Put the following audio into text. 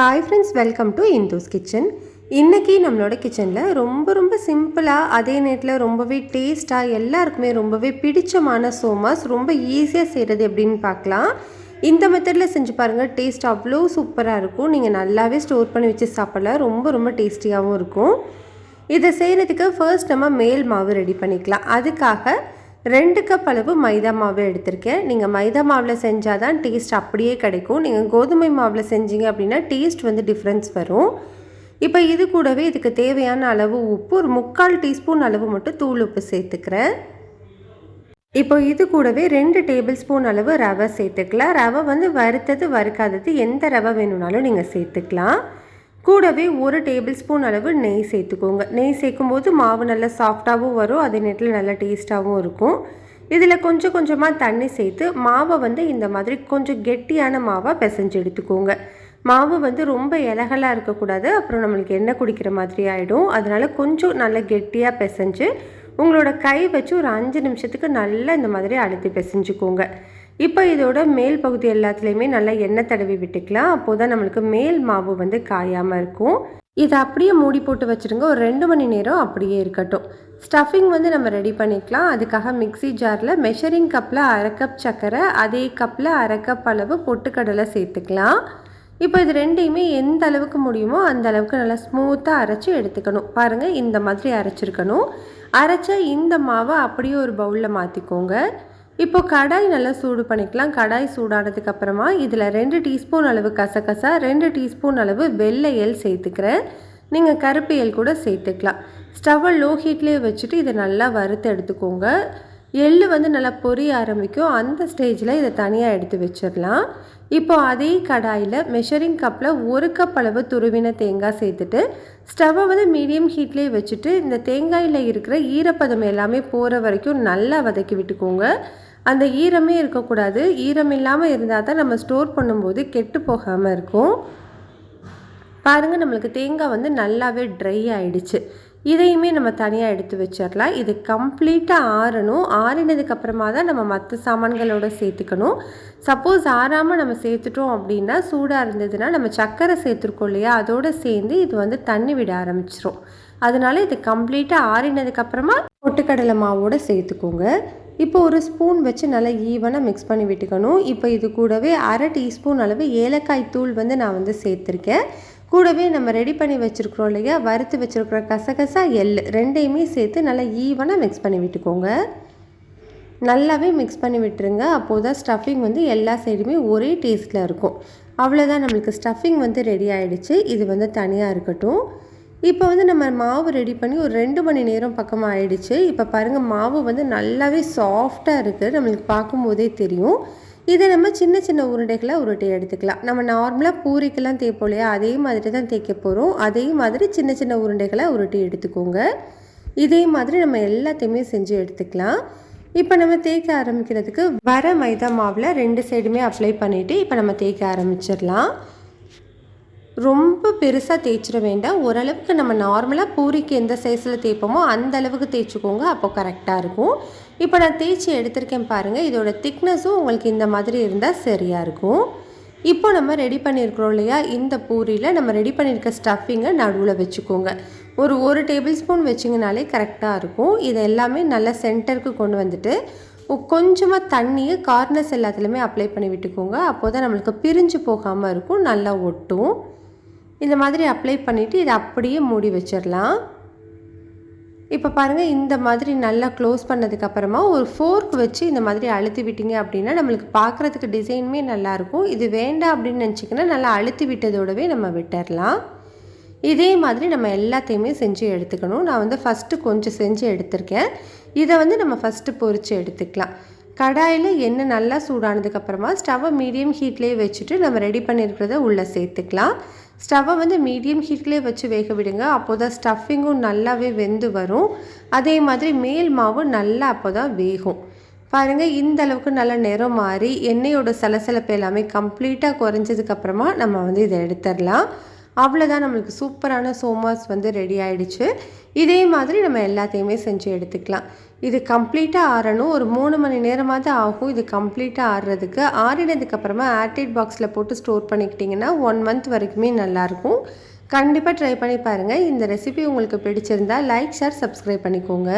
Hi friends welcome to Indhu's kitchen இன்றைக்கி நம்மளோட கிச்சனில் ரொம்ப ரொம்ப சிம்பிளாக அதே நேரத்தில் ரொம்பவே டேஸ்ட்டாக எல்லாருக்குமே ரொம்பவே பிடிச்சமான சோமாஸ் ரொம்ப ஈஸியாக செய்கிறது எப்படின்னு பார்க்கலாம். இந்த மெத்தடில் செஞ்சு பாருங்கள் டேஸ்ட் அவ்வளோ சூப்பராக இருக்கும். நீங்கள் நல்லாவே ஸ்டோர் பண்ணி வச்சு சாப்பிடலாம். ரொம்ப ரொம்ப டேஸ்டியாகவும் இருக்கும். இதை செய்கிறதுக்கு ஃபர்ஸ்ட் நம்ம மேல் மாவு ரெடி பண்ணிக்கலாம். அதுக்காக ரெண்டு கப் அளவு மைதா மாவு எடுத்திருக்கேன். நீங்கள் மைதா மாவில் செஞ்சால் தான் டேஸ்ட் அப்படியே கிடைக்கும். நீங்கள் கோதுமை மாவில் செஞ்சீங்க அப்படின்னா டேஸ்ட் வந்து டிஃப்ரென்ஸ் வரும். இப்போ இது கூடவே இதுக்கு தேவையான அளவு உப்பு ஒரு முக்கால் டீஸ்பூன் அளவு மட்டும் தூள் உப்பு சேர்த்துக்கிறேன். இப்போ இது கூடவே ரெண்டு டேபிள் ஸ்பூன் அளவு ரவை சேர்த்துக்கலாம். ரவை வந்து வறுத்தது வறுக்காதது எந்த ரவை வேணும்னாலும் நீங்கள் சேர்த்துக்கலாம். கூடவே ஒரு டேபிள் ஸ்பூன் அளவு நெய் சேர்த்துக்கோங்க. நெய் சேர்க்கும்போது மாவு நல்லா சாஃப்டாகவும் வரும் அதே நேரத்தில் நல்லா டேஸ்ட்டாகவும் இருக்கும். இதில் கொஞ்சம் கொஞ்சமாக தண்ணி சேர்த்து மாவை வந்து இந்த மாதிரி கொஞ்சம் கெட்டியான மாவாக பிசைஞ்சு எடுத்துக்கோங்க. மாவு வந்து ரொம்ப இலகலாக இருக்கக்கூடாது அப்புறம் நம்மளுக்கு எண்ணெய் குடிக்கிற மாதிரி ஆகிடும் அதனால் கொஞ்சம் நல்லா கெட்டியாக பிசைஞ்சு உங்களோட கை வச்சு ஒரு அஞ்சு நிமிஷத்துக்கு நல்லா இந்த மாதிரி அழுத்தி பிசைஞ்சுக்கோங்க. இப்போ இதோட மேல் பகுதி எல்லாத்துலேயுமே நல்லா எண்ணெய் தடவி விட்டுக்கலாம். அப்போ தான் நம்மளுக்கு மேல் மாவு வந்து காயாமல் இருக்கும். இதை அப்படியே மூடி போட்டு வச்சுருங்க. ஒரு ரெண்டு மணி நேரம் அப்படியே இருக்கட்டும். ஸ்டஃபிங் வந்து நம்ம ரெடி பண்ணிக்கலாம். அதுக்காக மிக்சி ஜாரில் மெஷரிங் கப்பில் அரை கப் சர்க்கரை அதே கப்பில் அரை கப் அளவு பொட்டுக்கடலை சேர்த்துக்கலாம். இப்போ இது ரெண்டையுமே எந்த அளவுக்கு முடியுமோ அந்த அளவுக்கு நல்லா ஸ்மூத்தாக அரைச்சி எடுத்துக்கணும். பாருங்கள் இந்த மாதிரி அரைச்சிருக்கணும். அரைச்ச இந்த மாவை அப்படியே ஒரு பவுலில் மாற்றிக்கோங்க இப்போ கடாய் நல்லா சூடு பண்ணிக்கலாம். கடாய் சூடானதுக்கு அப்புறமா இதில் ரெண்டு டீஸ்பூன் அளவு கசகசா ரெண்டு டீஸ்பூன் அளவு வெள்ளை எல் சேர்த்துக்கிறேன். நீங்கள் கருப்பு எல் கூட சேர்த்துக்கலாம். ஸ்டவ்வை லோ ஹீட்லேயே வச்சுட்டு இதை நல்லா வறுத்து எடுத்துக்கோங்க. எள்ளு வந்து நல்லா பொரிய ஆரம்பிக்கும். அந்த ஸ்டேஜில் இதை தனியாக எடுத்து வச்சிடலாம். இப்போது அதே கடாயில் மெஷரிங் கப்பில் ஒரு கப் அளவு துருவின தேங்காய் சேர்த்துட்டு ஸ்டவ்வை வந்து மீடியம் ஹீட்லேயே வச்சுட்டு இந்த தேங்காயில் இருக்கிற ஈரப்பதம் எல்லாமே போகிற வரைக்கும் நல்லா வதக்கி விட்டுக்கோங்க. அந்த ஈரமே இருக்கக்கூடாது. ஈரம் இல்லாமல் இருந்தால் தான் நம்ம ஸ்டோர் பண்ணும்போது கெட்டு போகாமல் இருக்கும். பாருங்கள் நம்மளுக்கு தேங்காய் வந்து நல்லாவே ட்ரை ஆகிடுச்சு இதையுமே நம்ம தனியாக எடுத்து வச்சிடலாம். இது கம்ப்ளீட்டாக ஆறணும். ஆறினதுக்கப்புறமா தான் நம்ம மற்ற சாமான்களோட சேர்த்துக்கணும். சப்போஸ் ஆறாமல் நம்ம சேர்த்துட்டோம் அப்படின்னா சூடாக இருந்ததுன்னா நம்ம சர்க்கரை சேர்த்துருக்கோம் இல்லையா? அதோடு சேர்ந்து இது வந்து தண்ணி விட ஆரம்பிச்சிரும். அதனால இது கம்ப்ளீட்டாக ஆறினதுக்கப்புறமா பொட்டுக்கடலை மாவோடு சேர்த்துக்கோங்க. இப்போ ஒரு ஸ்பூன் வச்சு நல்லா ஈவனாக மிக்ஸ் பண்ணி விட்டுக்கணும். இப்போ இது கூடவே அரை டீஸ்பூன் அளவு ஏலக்காய் தூள் வந்து நான் வந்து சேர்த்துருக்கேன். கூடவே நம்ம ரெடி பண்ணி வச்சுருக்குறோம் இல்லையா? வறுத்து வச்சுருக்குற கசகசா எள் ரெண்டையுமே சேர்த்து நல்லா ஈவனாக மிக்ஸ் பண்ணி விட்டுக்கோங்க. நல்லாவே மிக்ஸ் பண்ணி விட்டுருங்க. அப்போது தான் ஸ்டஃபிங் வந்து எல்லா சைடுமே ஒரே டேஸ்ட்டில் இருக்கும். அவ்வளோதான் நம்மளுக்கு ஸ்டஃபிங் வந்து ரெடி ஆகிடுச்சு இது வந்து தனியாக இருக்கட்டும். இப்போ வந்து நம்ம மாவு ரெடி பண்ணி ஒரு ரெண்டு மணி நேரம் பக்கமாக ஆயிடுச்சு. இப்போ பாருங்கள் மாவு வந்து நல்லாவே சாஃப்டாக இருக்குது நம்மளுக்கு பார்க்கும்போதே தெரியும். இதை நம்ம சின்ன சின்ன உருண்டைகளை உருட்டி எடுத்துக்கலாம். நம்ம நார்மலாக பூரிக்கெல்லாம் தேய்ப்போம் இல்லையா அதே மாதிரி தான் தேய்க்க போகிறோம் அதே மாதிரி சின்ன சின்ன உருண்டைகளை உருட்டி எடுத்துக்கோங்க. இதே மாதிரி நம்ம எல்லாத்தையுமே செஞ்சு எடுத்துக்கலாம். இப்போ நம்ம தேய்க்க ஆரம்பிக்கிறதுக்கு வர மைதா மாவில் ரெண்டு சைடுமே அப்ளை பண்ணிவிட்டு இப்போ நம்ம தேய்க்க ஆரம்பிச்சிடலாம். ரொம்ப பெருசாக தேய்ச்சிட வேண்டாம். ஓரளவுக்கு நம்ம நார்மலாக பூரிக்கு எந்த சைஸில் தேய்ப்போமோ அந்த அளவுக்கு தேய்ச்சிக்கோங்க. அப்போ கரெக்டாக இருக்கும். இப்போ நான் தேய்ச்சி எடுத்திருக்கேன் பாருங்கள் இதோட திக்னஸும் உங்களுக்கு இந்த மாதிரி இருந்தால் சரியாக இருக்கும். இப்போ நம்ம ரெடி பண்ணியிருக்கிறோம் இல்லையா? இந்த பூரியில் நம்ம ரெடி பண்ணியிருக்க ஸ்டஃபிங்கை நடுவில் வச்சுக்கோங்க. ஒரு ஒரு டேபிள் ஸ்பூன் வச்சிங்கனாலே கரெக்டாக இருக்கும். இதை எல்லாமே நல்லா சென்டருக்கு கொண்டு வந்துட்டு கொஞ்சமாக தண்ணியை கார்னர்ஸ் எல்லாத்துலேயுமே அப்ளை பண்ணி விட்டுக்கோங்க. அப்போ தான் நம்மளுக்கு பிரிஞ்சு போகாமல் இருக்கும். நல்லா ஒட்டும். இந்த மாதிரி அப்ளை பண்ணிவிட்டு இதை அப்படியே மூடி வச்சிடலாம். இப்போ பாருங்கள் இந்த மாதிரி நல்லா க்ளோஸ் பண்ணதுக்கப்புறமா ஒரு ஃபோர்க் வச்சு இந்த மாதிரி அழுத்தி விட்டீங்க அப்படின்னா நம்மளுக்கு பார்க்குறதுக்கு டிசைனுமே நல்லாயிருக்கும் இது வேண்டாம் அப்படின்னு நினச்சிங்கன்னா நல்லா அழுத்தி விட்டதோடவே நம்ம விட்டுடலாம் இதே மாதிரி நம்ம எல்லாத்தையுமே செஞ்சு எடுத்துக்கணும். நான் வந்து ஃபஸ்ட்டு கொஞ்சம் செஞ்சு எடுத்திருக்கேன். இதை வந்து நம்ம ஃபஸ்ட்டு பொறிச்சு எடுத்துக்கலாம். கடாயில் எண்ணெய் நல்லா சூடானதுக்கப்புறமா ஸ்டவ்வை மீடியம் ஹீட்லேயே வச்சுட்டு நம்ம ரெடி பண்ணியிருக்கிறத உள்ளே சேர்த்துக்கலாம். ஸ்டவ்வை வந்து மீடியம் ஹீட்லேயே வச்சு வேக விடுங்க. அப்போ தான் ஸ்டஃபிங்கும் நல்லாவே வெந்து வரும். அதே மாதிரி மேல் மாவும் நல்லா அப்போ தான் வேகும். பாருங்கள் இந்த அளவுக்கு நல்லா நிறம் மாறி எண்ணெயோட சலசலப்பு எல்லாமே கம்ப்ளீட்டாக குறைஞ்சதுக்கப்புறமா நம்ம வந்து இதை எடுத்துடலாம். அவ்வளோதான் நம்மளுக்கு சூப்பரான சோமாஸ் வந்து ரெடி ஆகிடுச்சு இதே மாதிரி நம்ம எல்லாத்தையுமே செஞ்சு எடுத்துக்கலாம். இது கம்ப்ளீட்டாக ஆறணும். ஒரு மூணு மணி நேரமாவது ஆகும். இது கம்ப்ளீட்டாக ஆறுறதுக்கு ஆறினதுக்கப்புறமா ஏர்டைட் பாக்ஸில் போட்டு ஸ்டோர் பண்ணிக்கிட்டிங்கன்னா ஒன் மந்த் வரைக்குமே நல்லாயிருக்கும் கண்டிப்பாக ட்ரை பண்ணி பாருங்கள் இந்த ரெசிபி உங்களுக்கு பிடிச்சிருந்தா லைக் ஷேர் சப்ஸ்கிரைப் பண்ணிக்கோங்க.